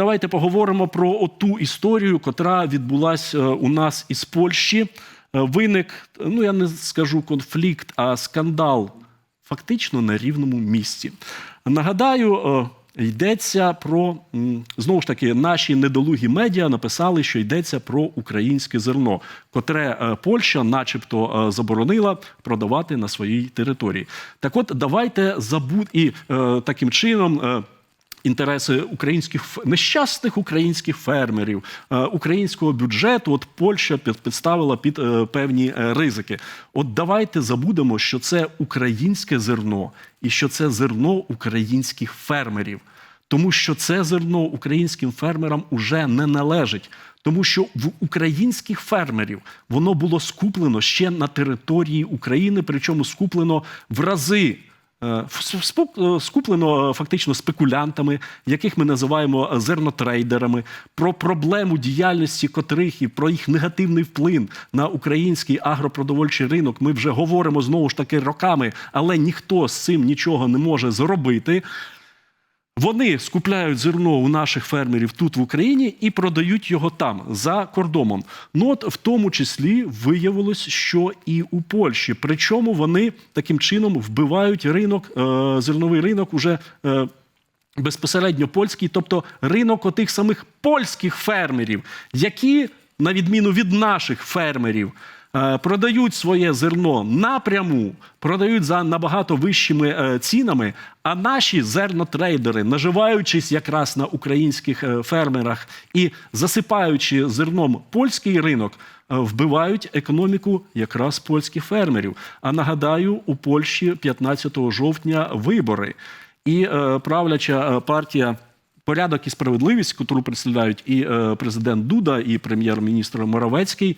давайте поговоримо про оту історію, котра відбулася е, у нас із Польщі. Е, Виник, ну я не скажу конфлікт, а скандал фактично на рівному місці. Нагадаю, е, йдеться про знову ж таки наші недолугі медіа написали, що йдеться про українське зерно, котре Польща, начебто, заборонила продавати на своїй території. Так, от давайте забудь і таким чином. Інтереси українських нещасних українських фермерів, е, українського бюджету, от Польща підставила під е, певні е, ризики. От давайте забудемо, що це українське зерно і що це зерно українських фермерів. Тому що це зерно українським фермерам уже не належить. Тому що в українських фермерів воно було скуплено ще на території України, причому скуплено в рази скуплено е, фактично спекулянтами, яких ми називаємо е, зернотрейдерами, про проблему діяльності котрих і про їх негативний вплив на український агропродовольчий ринок. Ми вже говоримо знову ж таки роками, але ніхто з цим нічого не може зробити. Вони скупляють зерно у наших фермерів тут в Україні і продають його там за кордоном. Ну от в тому числі виявилось, що і у Польщі. Причому вони таким чином вбивають ринок, е, зерновий ринок уже. Е, Безпосередньо польський, тобто ринок отих самих польських фермерів, які, на відміну від наших фермерів, продають своє зерно напряму, продають за набагато вищими е, цінами. А наші зернотрейдери, наживаючись якраз на українських е, фермерах і засипаючи зерном польський ринок, е, вбивають економіку якраз польських фермерів. А нагадаю, у Польщі 15 жовтня вибори. І е, правляча е, партія Порядок і справедливість, яку представляють і е, президент Дуда, і прем'єр-міністр Моровецький, е,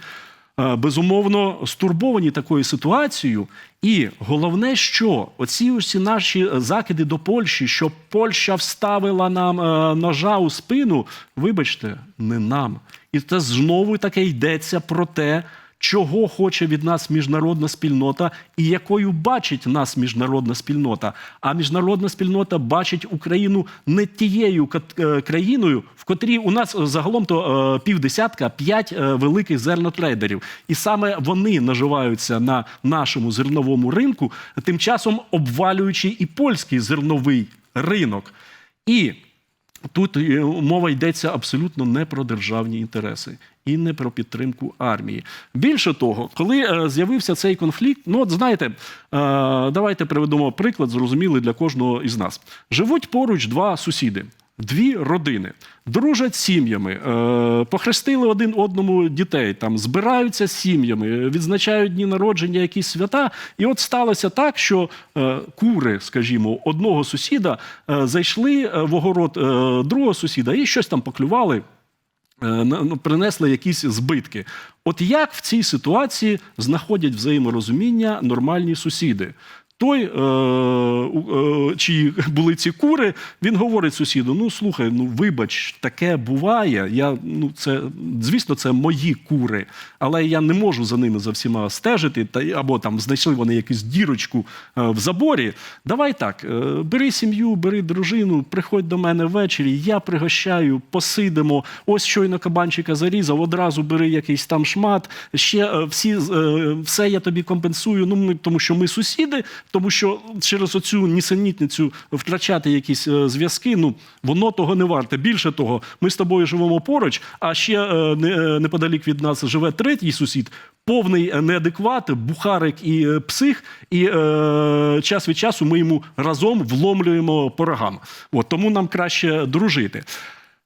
безумовно стурбовані такою ситуацією. І головне, що оці усі наші закиди до Польщі, що Польща вставила нам е, ножа у спину, вибачте, не нам. І це знову таке йдеться про те, чого хоче від нас міжнародна спільнота і якою бачить нас міжнародна спільнота. А міжнародна спільнота бачить Україну не тією е, країною, в котрій у нас загалом то е, півдесятка п'ять е, великих зернотрейдерів. І саме вони наживаються на нашому зерновому ринку, тим часом обвалюючи і польський зерновий ринок. І Тут е, мова йдеться абсолютно не про державні інтереси і не про підтримку армії. Більше того, коли е, з'явився цей конфлікт, ну от знаєте, е, давайте приведемо приклад, зрозумілий для кожного із нас. Живуть поруч два сусіди. Дві родини дружать сім'ями, е, похрестили один одному дітей, там збираються сім'ями, відзначають дні народження, якісь свята. І от сталося так, що е, кури, скажімо, одного сусіда е, зайшли в огород другого сусіда і щось там поклювали. ну, принесли якісь збитки. От як в цій ситуації знаходять взаєморозуміння нормальні сусіди? Той, е, е, чиї були ці кури, він говорить сусіду: ну слухай, ну вибач, таке буває. Я, ну, це, звісно, це мої кури, але я не можу за ними за всіма стежити, та, або там знайшли вони якусь дірочку е, в заборі. Давай так, бери сім'ю, бери дружину, приходь до мене ввечері, я пригощаю, посидимо. Ось щойно кабанчика зарізав, одразу бери якийсь там шмат. Ще всі, все я тобі компенсую. Ну, ми, тому що ми сусіди, тому що через оцю нісенітницю втрачати якісь е, зв'язки, ну воно того не варте. Більше того, ми з тобою живемо поруч, а ще е, е, неподалік від нас живе третій сусід. Повний неадекват, бухарик і псих, і е, час від часу ми йому разом вломлюємо по рогам. От тому нам краще дружити.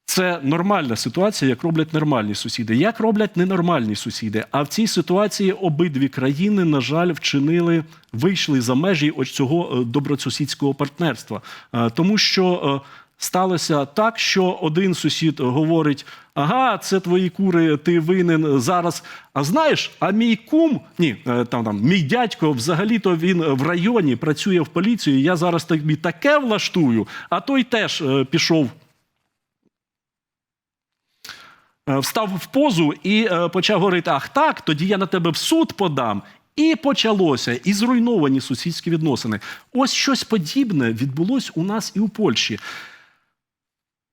Це нормальна ситуація, як роблять нормальні сусіди. Як роблять ненормальні сусіди? А в цій ситуації обидві країни, на жаль, вчинили, вийшли за межі ось цього е, добросусідського партнерства. Е, Тому що е, сталося так, що один сусід говорить: ага, це твої кури, ти винен зараз. А знаєш, а мій кум, ні, там там мій дядько, взагалі-то він в районі працює в поліції. Я зараз тобі таке влаштую, а той теж пішов е, встав в позу і е, почав говорити: Ах, так, тоді я на тебе в суд подам. І почалося, і зруйновані сусідські відносини. Ось щось подібне відбулось у нас і у Польщі.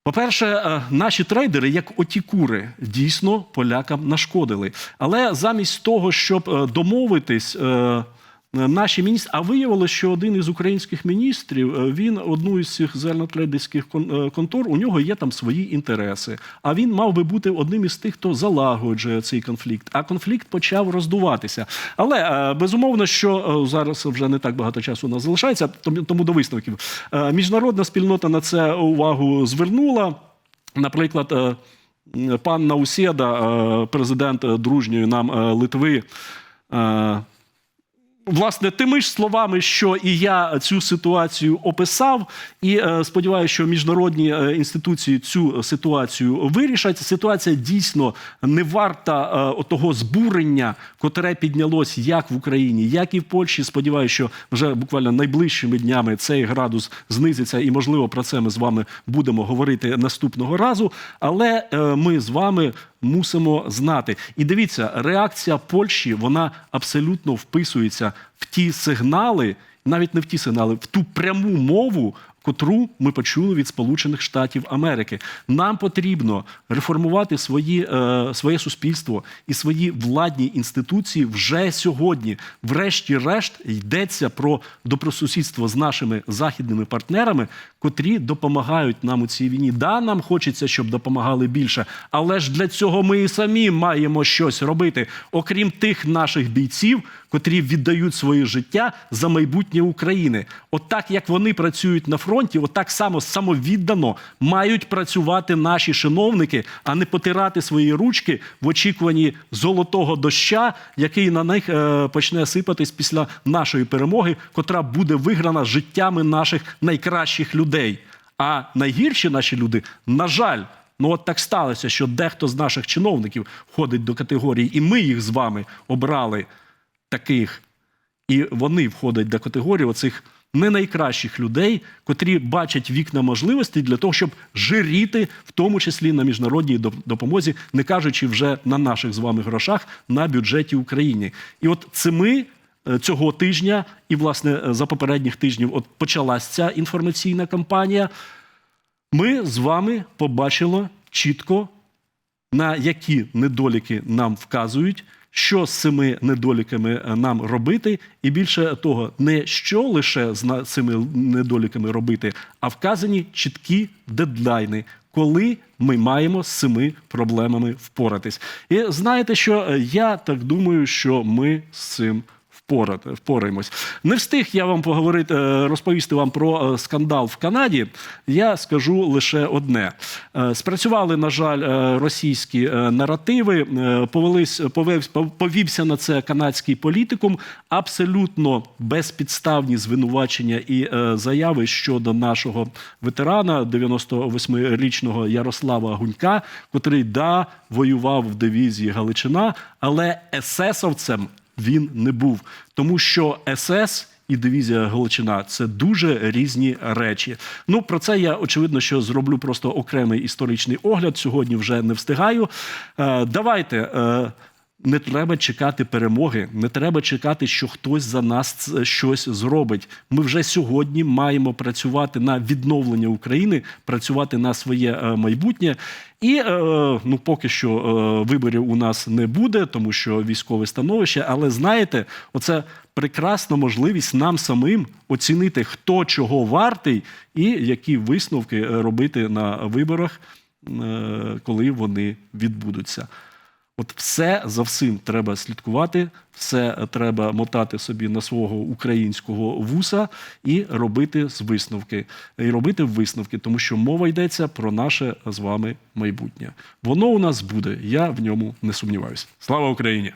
По-перше, е, наші трейдери, як оті кури, дійсно полякам нашкодили. Але замість того, щоб е, домовитись, е, наші міністри, а виявилося, що один із українських міністрів, е, він одну із цих зеленотледівських е, контор, у нього є там свої інтереси. А він мав би бути одним із тих, хто залагоджує цей конфлікт. А конфлікт почав роздуватися. Але е, безумовно, що е, зараз вже не так багато часу у нас залишається, тому до висновків. Е, Міжнародна спільнота на це увагу звернула. Наприклад, е, пан Наусєда, е, президент е, дружньої нам е, Литви. Власне, тими ж словами, що і я цю ситуацію описав, і е, сподіваюся, що міжнародні е, інституції цю ситуацію вирішать. Ситуація дійсно не варта е, того збурення, котре піднялось як в Україні, як і в Польщі. Сподіваюся, що вже буквально найближчими днями цей градус знизиться, і можливо про це ми з вами будемо говорити наступного разу. Але ми з вами мусимо знати. І дивіться, реакція Польщі вона абсолютно вписується в ті сигнали, навіть не в ті сигнали, в ту пряму мову. Котру ми почули від Сполучених Штатів Америки, нам потрібно реформувати свої, е, своє суспільство і свої владні інституції вже сьогодні. Врешті-решт йдеться про добросусідство з нашими західними партнерами, котрі допомагають нам у цій війні. Да, нам хочеться, щоб допомагали більше, але ж для цього ми і самі маємо щось робити, окрім тих наших бійців, котрі віддають своє життя за майбутнє України. Отак, як вони працюють на фронті, отак само самовіддано мають працювати наші шиновники, а не потирати свої ручки в очікуванні золотого доща, який на них е, почне сипатись після нашої перемоги, котра буде виграна життями наших найкращих людей. А найгірші наші люди, на жаль, ну от так сталося, що дехто з наших чиновників входить до категорії, і ми їх з вами обрали таких. І вони входять до категорії оцих не найкращих людей, котрі бачать вікна можливостей для того, щоб жиріти, в тому числі на міжнародній допомозі, не кажучи вже на наших з вами грошах на бюджеті України. І от цими е, цього тижня, і власне е, за попередніх тижнів, от почалась ця інформаційна кампанія. Ми з вами побачили чітко на які недоліки нам вказують, що з цими недоліками е, нам робити, і більше того, не що лише з цими недоліками робити, а вказані чіткі дедлайни, коли ми маємо з цими проблемами впоратись. І знаєте, що е, я так думаю, що ми з цим впораємось. Не встиг я вам поговорити, е, розповісти вам про е, скандал в Канаді. Я скажу лише одне: Е, спрацювали, на жаль, російські наративи. Повелись, повівся на це канадський політикум. Абсолютно безпідставні звинувачення і заяви щодо нашого ветерана, 98-річного Ярослава Гунька, котрий да воював в дивізії Галичина, але есесовцем він не був, тому що СС і дивізія Галичина це дуже різні речі. Ну про це я очевидно, що зроблю просто окремий історичний огляд. Сьогодні вже не встигаю. Е, давайте. Е, не треба чекати перемоги, не треба чекати, що хтось за нас щось зробить. Ми вже сьогодні маємо працювати на відновлення України, працювати на своє е, майбутнє. І е, ну, поки що е, виборів у нас не буде, тому що військове становище. Але знаєте, оце прекрасна можливість нам самим оцінити, хто чого вартий, і які висновки е, робити на виборах, е, коли вони відбудуться. От все за всім треба слідкувати, все треба мотати собі на свого українського вуса і робити з висновки, і робити висновки, тому що мова йдеться про наше з вами майбутнє. Воно у нас буде. Я в ньому не сумніваюся. Слава Україні!